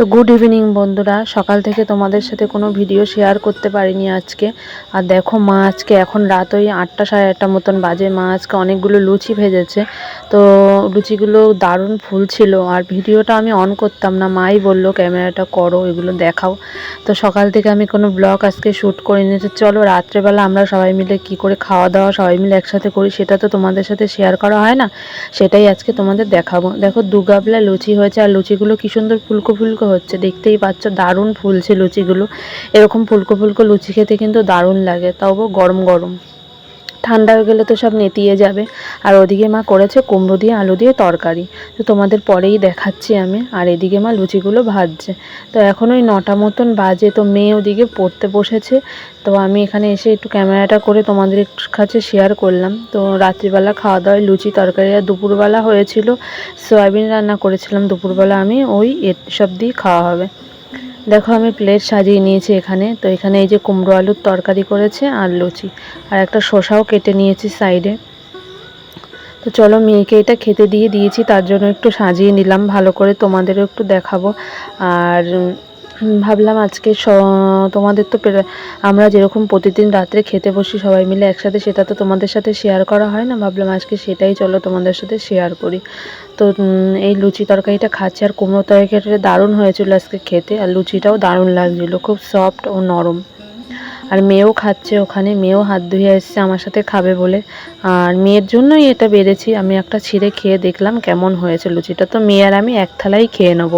তো good evening বন্ধুরা। সকাল থেকে তোমাদের সাথে কোনো ভিডিও শেয়ার করতে পারিনি আজকে। আর দেখো মা আজকে এখন রাত ওই আটটা সাড়ে আটটা মতন বাজে। মা আজকে অনেকগুলো লুচি ভেজেছে। তো লুচিগুলো দারুণ ফুল ছিল। আর ভিডিওটা আমি অন করতাম না। মাই বলল, ক্যামেরাটা করো, এগুলো দেখাও। তো সকাল থেকে আমি কোনো ব্লগ আজকে শ্যুট করিনি। তো চলো, রাত্রেবেলা আমরা সবাই মিলে কি করে খাওয়া দাওয়া সবাই মিলে একসাথে করি, সেটা তো তোমাদের সাথে শেয়ার করা হয় না। সেটাই আজকে তোমাদের দেখাবো। দেখো, দুগাবলা লুচি হয়েছে। আর লুচিগুলো কী সুন্দর ফুলকো ফুলকো হচ্ছে, দেখতেই পাচ্ছ দারুণ ফুলছে লুচিগুলো। এরকম ফুলকো ফুলকো লুচি খেতে কিন্তু দারুণ লাগে, তাও গরম গরম। ঠান্ডা হয়ে গেলে তো সব নেতিয়ে যাবে। আর ওদিকে মা করেছে কুমড়ো দিয়ে, আলু দিয়ে তরকারি। তো তোমাদের পরেই দেখাচ্ছি আমি। আর এদিকে মা লুচিগুলো ভাজছে। তো এখন ওই নটা মতন বাজে, তো মেয়ে ওদিকে পড়তে বসেছে। তো আমি এখানে এসে একটু ক্যামেরাটা করে তোমাদের কাছে শেয়ার করলাম। তো রাত্রিবেলা খাওয়া দাওয়ায় লুচি তরকারি আর দুপুরবেলা হয়েছিল। সয়াবিন রান্না করেছিলাম। দুপুরবেলা আমি ওই এসব দিয়ে খাওয়া হবে। দেখো, আমি প্লেট সাজিয়ে নিয়েছি এখানে। তো এখানে এই যে কুমড়ো আলুর তরকারি করেছে আর লুচি। আর একটা শসাও কেটে নিয়েছি সাইডে। তো চলো, মেয়েকে এটা খেতে দিয়ে দিয়েছি, তার জন্য একটু সাজিয়ে নিলাম। ভালো করে তোমাদেরও একটু দেখাবো। আর ভাবলাম আজকে তোমাদের তো আমরা যেরকম প্রতিদিন রাত্রে খেতে বসি সবাই মিলে একসাথে, সেটা তো তোমাদের সাথে শেয়ার করা হয় না। ভাবলাম আজকে সেটাই চলো তোমাদের সাথে শেয়ার করি। তো এই লুচি তরকারিটা খাচ্ছি আর কুমড়ো তরকারিটা দারুণ হয়েছিল আজকে খেতে। আর লুচিটাও দারুণ লাগছিল, খুব সফট ও নরম। আর মেয়েও খাচ্ছে ওখানে, মেয়েও হাত ধুয়ে এসছে, আমার সাথে খাবে বলে। আর মেয়ের জন্যই এটা বেড়েছি। আমি একটা ছিঁড়ে খেয়ে দেখলাম কেমন হয়েছে লুচিটা। তো মেয়ে আর আমি এক থালাই খেয়ে নেব।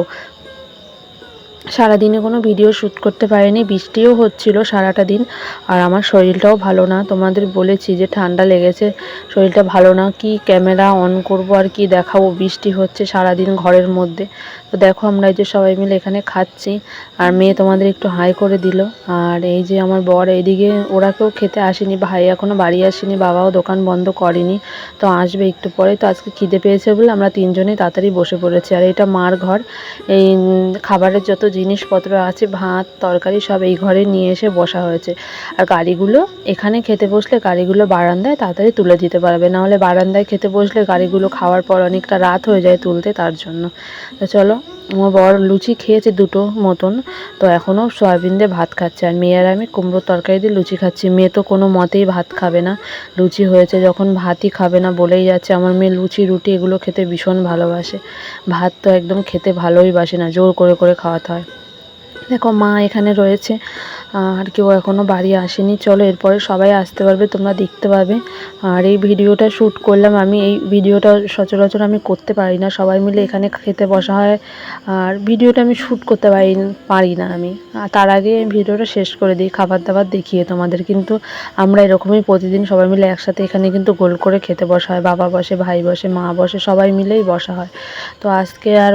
সারাদিনে কোনো ভিডিও শ্যুট করতে পারিনি, বৃষ্টিও হচ্ছিল সারাটা দিন, আর আমার শরীরটাও ভালো না। তোমাদের বলেছি যে ঠান্ডা লেগেছে, শরীরটা ভালো না, কি ক্যামেরা অন করব আর কি দেখাবো? বৃষ্টি হচ্ছে সারাদিন ঘরের মধ্যে। তো দেখো আমরা এই যে সবাই মিলে এখানে খাচ্ছি, আর মেয়ে তোমাদের একটু হাই করে দিল। আর এই যে আমার বর এইদিকে ওরা কেউ খেতে আসেনি, ভাই এখনও বাড়ি আসেনি, বাবাও দোকান বন্ধ করেনি, তো আসবে একটু পরে তো আজকে খিদে পেয়েছে বলে আমরা তিনজনেই তাড়াতাড়ি বসে পড়েছি। আর এটা মার ঘর, এই খাবারের যত জিনিসপত্র আছে, ভাত, তরকারি সব এই ঘরে নিয়ে এসে বসা হয়েছে। আর গাড়িগুলো এখানে খেতে বসলে গাড়িগুলো বারান্দায় তাড়াতাড়ি তুলে দিতে পারবে। নাহলে বারান্দায় খেতে বসলে গাড়িগুলো খাওয়ার পর অনেকটা রাত হয়ে যায় তুলতে তার জন্য। তো চলো আমার বর লুচি খেয়েছে দুটো মতন, তো এখনও সয়াবিন দিয়ে ভাত খাচ্ছে। আর মেয়ের আমি কুমড়ো তরকারি দিয়ে লুচি খাচ্ছি। মেয়ে তো কোনো মতেই ভাত খাবে না। লুচি হয়েছে যখন ভাতই খাবে না বলেই যাচ্ছে। আমার মেয়ে লুচি, রুটি এগুলো খেতে ভীষণ ভালোবাসে। ভাত তো একদম খেতে ভালোই বাসে না, জোর করে করে খাওয়াতে হয়। দেখো, মা এখানে রয়েছে, আর কেউ এখনও বাড়ি আসেনি। চলো, এরপরে সবাই আসতে পারবে, তোমরা দেখতে পাবে। আর এই ভিডিওটা শ্যুট করলাম আমি, এই ভিডিওটা সচরাচর আমি করতে পারি না। সবাই মিলে এখানে খেতে বসা হয়, আর ভিডিওটা আমি শ্যুট করতে পারি পারি না আমি। তার আগে ভিডিওটা শেষ করে দিই খাবার দাবার দেখিয়ে তোমাদের। কিন্তু আমরা এরকমই প্রতিদিন সবাই মিলে একসাথে এখানে কিন্তু গোল করে খেতে বসা হয়। বাবা বসে, ভাই বসে, মা বসে, সবাই মিলেই বসা হয়। তো আজকে আর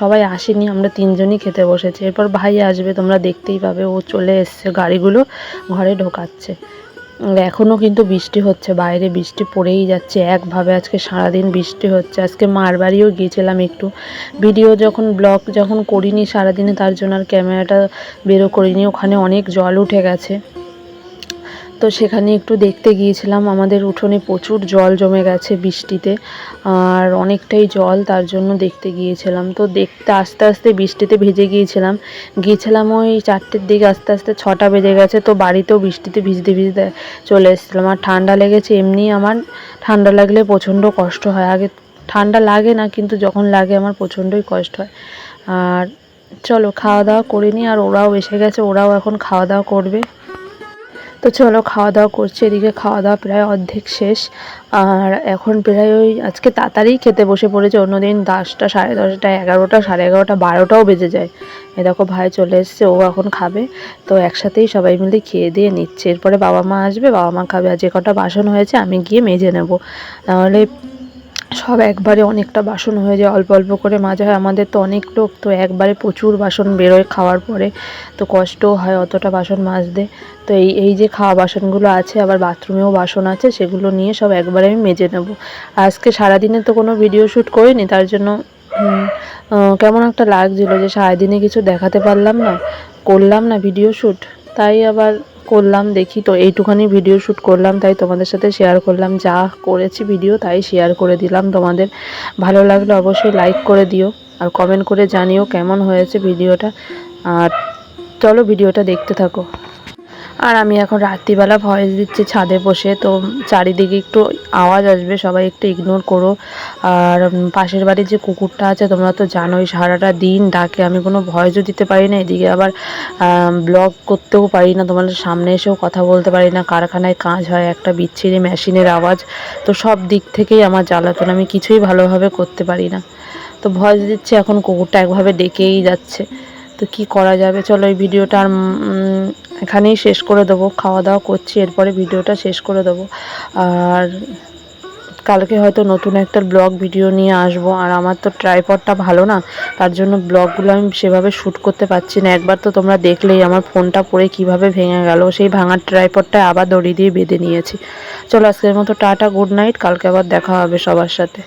সবাই আসেনি, আমরা তিনজনই খেতে বসেছি। এরপর ভাই আসবে, তোমরা দেখতেই পাবে, ও চলে এসছে, গাড়িগুলো ঘরে ঢোকাচ্ছে। এখনও কিন্তু বৃষ্টি হচ্ছে, বাইরে বৃষ্টি পড়েই যাচ্ছে, একভাবে আজকে সারাদিন বৃষ্টি হচ্ছে। আজকে মার বাড়িও গিয়েছিলাম একটু। ভিডিও যখন, ব্লগ যখন করিনি সারাদিনে, তার জন্য আর ক্যামেরাটা বেরো করিনি, ওখানে অনেক জল উঠে গেছে। তো সেখানে একটু দেখতে গিয়েছিলাম। আমাদের উঠোনে প্রচুর জল জমে গেছে বৃষ্টিতে, আর অনেকটাই জল তার জন্য দেখতে গিয়েছিলাম। তো দেখতে আস্তে আস্তে বৃষ্টিতে ভেজে গিয়েছিলাম। গিয়েছিলাম ওই চারটের দিকে আস্তে আস্তে ছটা বেজে গেছে, তো বাড়িতেও বৃষ্টিতে ভিজতে ভিজতে চলে এসেছিলাম। আর ঠান্ডা লেগেছে এমনি আমার, ঠান্ডা লাগলে প্রচণ্ড কষ্ট হয়। আগে ঠান্ডা লাগে না, কিন্তু যখন লাগে আমার প্রচণ্ডই কষ্ট হয়। আর চলো খাওয়া দাওয়া করিনি আর ওরাও এসে গেছে, ওরাও এখন খাওয়া দাওয়া করবে। তো চলো খাওয়া দাওয়া করছি, এদিকে খাওয়া দাওয়া প্রায় অর্ধেক শেষ। আর এখন প্রায় ওই আজকে তাড়াতাড়ি খেতে বসে পড়েছে, অন্যদিন দশটা সাড়ে দশটা, এগারোটা, সাড়ে এগারোটা, বারোটাও বেজে যায়। এ দেখো ভাই চলে এসছে, ও এখন খাবে। তো একসাথেই সবাই মিলে খেয়ে দিয়ে নিচ্ছে। এরপরে বাবা মা আসবে, বাবা মা খাবে। আর যে কটা বাসন হয়েছে, আমি গিয়ে মেজে নেব। নাহলে সব একবারে অনেকটা বাসন হয়ে যায়, অল্প অল্প করে মাজা হয়। আমাদের তো অনেক লোক, তো একবারে প্রচুর বাসন বেরোয় খাওয়ার পরে। তো কষ্টও হয় অতটা বাসন মাজতে। তো এই এই যে খাওয়া বাসনগুলো আছে, আবার বাথরুমেও বাসন আছে, সেগুলো নিয়ে সব একবারে আমি মেজে নেব। আজকে সারাদিনে তো কোনো ভিডিও শ্যুট করিনি, তার জন্য কেমন একটা লাগছিল যে সারাদিনে কিছু দেখাতে পারলাম না, করলাম না ভিডিও শ্যুট। তাই আবার করলাম, দেখি তো এইটুখানি ভিডিও শ্যুট করলাম, তাই তোমাদের সাথে শেয়ার করলাম, যা করেছি ভিডিও তাই শেয়ার করে দিলাম তোমাদের। ভালো লাগলে অবশ্যই লাইক করে দিও আর কমেন্ট করে জানিও কেমন হয়েছে ভিডিওটা আর চলো ভিডিওটা দেখতে থাকো। আর আমি এখন রাত্রিবেলা ভয়েস দিচ্ছি ছাদে বসে, তো চারিদিকে একটু আওয়াজ আসবে, সবাই একটু ইগনোর করো। আর পাশের বাড়ির যে কুকুরটা আছে, তোমরা তো জানোই, সারাটা দিন ডাকে, আমি কোনো ভয়েসও দিতে পারি না, এদিকে আবার ব্লগ করতেও পারি না, তোমাদের সামনে এসেও কথা বলতে পারি না, কারখানায় কাজ হয়, একটা বিচ্ছিরি মেশিনের আওয়াজ, তো সব দিক থেকেই আমার জ্বালাতন, আমি কিছুই ভালোভাবে করতে পারি না। তো ভয়েস দিচ্ছে, এখন কুকুরটা একভাবে ডেকেই যাচ্ছে। তো কি করা যাবে? চলো এই ভিডিওটা এখানেই শেষ করে দেবো খাওয়া দাওয়া করছি, এরপরে ভিডিওটা শেষ করে দেবো। আর কালকে হয়তো নতুন একটা ব্লগ ভিডিও নিয়ে আসব, আর আমার তো ট্রাইপডটা ভালো না, তার জন্য ব্লগগুলো আমি সেভাবে শ্যুট করতে পারছি না। একবার তো তোমরা দেখলেই আমার ফোনটা পড়ে কীভাবে ভেঙে গেল, সেই ভাঙার ট্রাইপডটা আবার দড়ি দিয়ে বেঁধে নিয়েছি। চলো আজকের মতো টাটা, গুড নাইট, কালকে আবার দেখা হবে সবার সাথে।